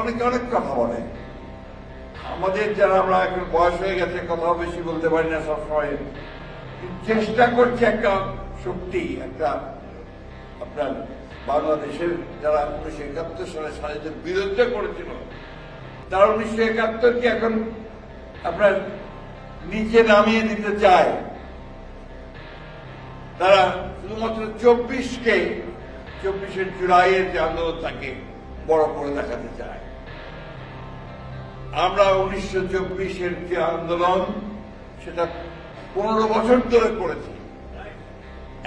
অনেকে অনেক কথা বলে। আমাদের যারা আমরা এখন বয়স হয়ে গেছে কথা বেশি বলতে পারি না সবসময়। চেষ্টা করছে একটা শক্তি, একটা আপনার বাংলাদেশের যারা উনিশশো একাত্তর সালে স্বাধীনতার বিরুদ্ধে করেছিল, তারা উনিশশো একাত্তরকে এখন আপনার নিচে নামিয়ে দিতে চায়। তারা শুধুমাত্র চব্বিশকে চব্বিশের জুলাইয়ের যে আন্দোলন তাকে বড় করে দেখাতে চায়। আমরা উনিশশো চব্বিশের যে আন্দোলন, সেটা পনেরো বছর ধরে করেছি।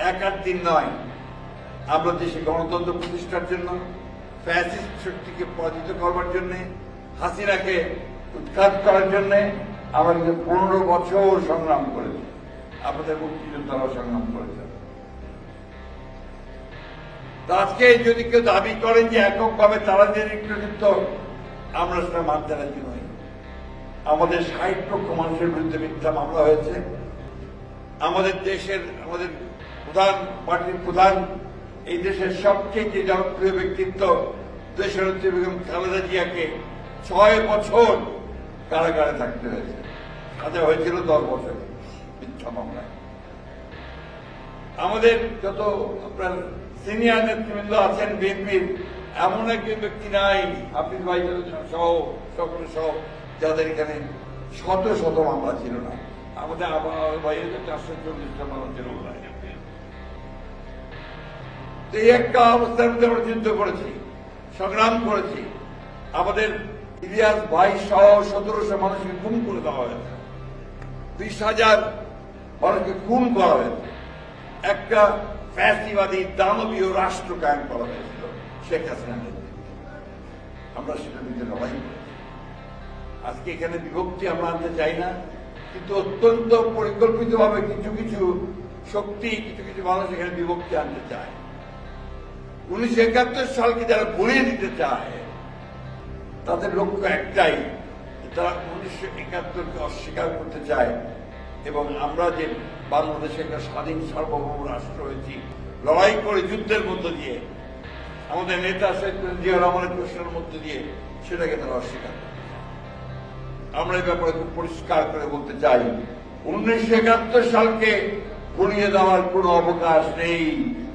এক আট দিন নয়। আমরা দেশে গণতন্ত্র প্রতিষ্ঠার জন্য, ফ্যাসিস্ট শক্তিকে পরাজিত করবার জন্য, হাসিনাকে উৎখাত করার জন্য আমরা কিন্তু পনেরো বছর সংগ্রাম করেছি। আমাদের মুক্তিযোদ্ধারাও সংগ্রাম করেছেন আজকে যদি কেউ দাবি করেন যে এককভাবে তারা যে নেতৃত্ব আমরা সেটা মানতে রাজি নই আমাদের ষাট লক্ষ মানুষের বিরুদ্ধে মিথ্যা মামলা হয়েছে। আমাদের দেশের, আমাদের প্রধান পার্টির প্রধান, এই দেশের সবচেয়ে যে জনপ্রিয় ব্যক্তিত্ব দেশের বেগম খালেদা জিয়াকে ছয় বছর কারাগারে থাকতে হয়েছে। সাজা হয়েছিল দশ বছর মিথ্যা মামলায় আমাদের যত আপনার সিনিয়র নেতৃবৃন্দ আছেন, বিএনপির এমন একজন ব্যক্তি নাই, হাফিজ ভাই সহ সকলে সহ, যাদের এখানে শত শত মামলা ছিল না। আমাদের ভাইয়ের চারশো চল্লিশটা মামলা ছিল এই একটা অবস্থার মধ্যে আমরা যুদ্ধ করেছি, সংগ্রাম করেছি। আমাদের ইলিয়াস ভাই সহ সতেরোশো মানুষকে খুন করে দেওয়া হয়েছে। বিশ হাজার মানুষকে খুন করা হয়েছে। একটা ফ্যাসিবাদী দানবীয় রাষ্ট্র কায়েম করা হয়েছিল। শেখ হাসিনা। আমরা সেটা দিতে লড়াই আজকে এখানে বিভক্তি আমরা আনতে চাই না, কিন্তু অত্যন্ত কিছু কিছু শক্তি, কিছু কিছু মানুষ এখানে বিভক্তি আনতে চায় উনিশশো একাত্তর সালকে যারা দিতে চায়, তাদের লক্ষ্য একটাই তারা উনিশশো একাত্তরকে অস্বীকার করতে চায় এবং আমরা যে বাংলাদেশে একটা স্বাধীন সার্বভৌম রাষ্ট্র হয়েছি, লড়াই করে যুদ্ধের মধ্য দিয়ে আমাদের নেতা শেখ রহমানের প্রশ্নের মধ্য দিয়ে সেটাকে তারা অস্বীকার আমরা এই ব্যাপারে খুব পরিষ্কার করে বলতে চাই, উনিশশো একাত্তর সালকে ভুলিয়ে দেওয়ার কোনো অবকাশ নেই,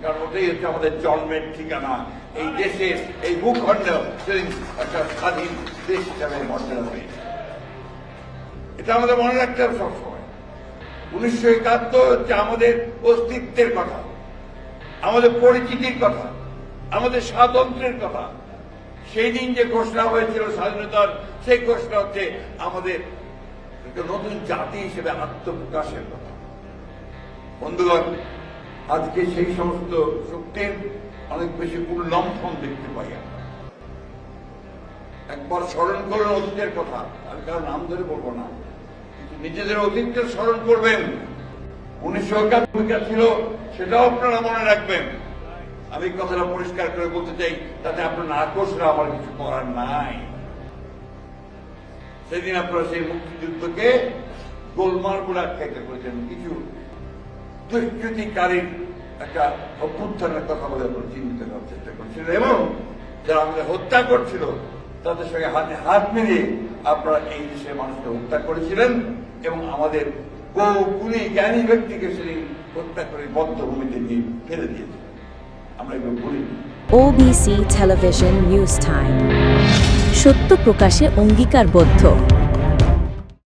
কারণ ওটাই হচ্ছে আমাদের জন্মের ঠিকানা। এই দেশের এই ভূখণ্ড সেদিন একটা স্বাধীন দেশ হিসাবে মর্যাদা পেয়েছে। এটা আমাদের মনে রাখতে হবে সবসময়। উনিশশো একাত্তর হচ্ছে আমাদের অস্তিত্বের কথা, আমাদের পরিচিতির কথা। আমাদের স্বাতন্ত্র্যের কথা। সেই দিন যে ঘোষণা হয়েছিল স্বাধীনতার, সেই ঘোষণা হচ্ছে আমাদের নতুন জাতি হিসেবে আত্মপ্রকাশের কথা। বন্ধুগণ, আজকে সেই সমস্ত শক্তির অনেক বেশি উল্লম্ফন দেখতে পাই একবার স্মরণ করুন অতীতের কথা। আমি কারও নাম ধরে বলব না। কিন্তু নিজেদের অতীতকে স্মরণ করবেন। উনিশশো একাত্তর ছিল, সেটাও আপনারা মনে রাখবেন। আমি কথাটা পরিষ্কার করে বলতে চাই, তাতে আপনার নাকশরা আমার কিছু করার নাই। সেদিন আপনারা সেই মুক্তিযুদ্ধকে গোলমাল করে আখ্যায়িত করেছেন। কিছু দুষ্কৃতিকারীর একটা অভ্যুত্থানের কথা বলে আপনারা চিহ্নিত করার চেষ্টা করছিলেন এবং যারা আমাদের হত্যা করছিল, তাদের সঙ্গে হাতে হাত মিলিয়ে আপনারা এই দেশের মানুষকে হত্যা করেছিলেন এবং আমাদের বহু গুণী জ্ঞানী ব্যক্তিকে সেদিন হত্যা করে বদ্ধভূমিতে নিয়ে ফেলে দিয়েছিলেন। ওবিসি টেলিভিশন নিউজ টাইম সত্য প্রকাশে অঙ্গীকারবদ্ধ।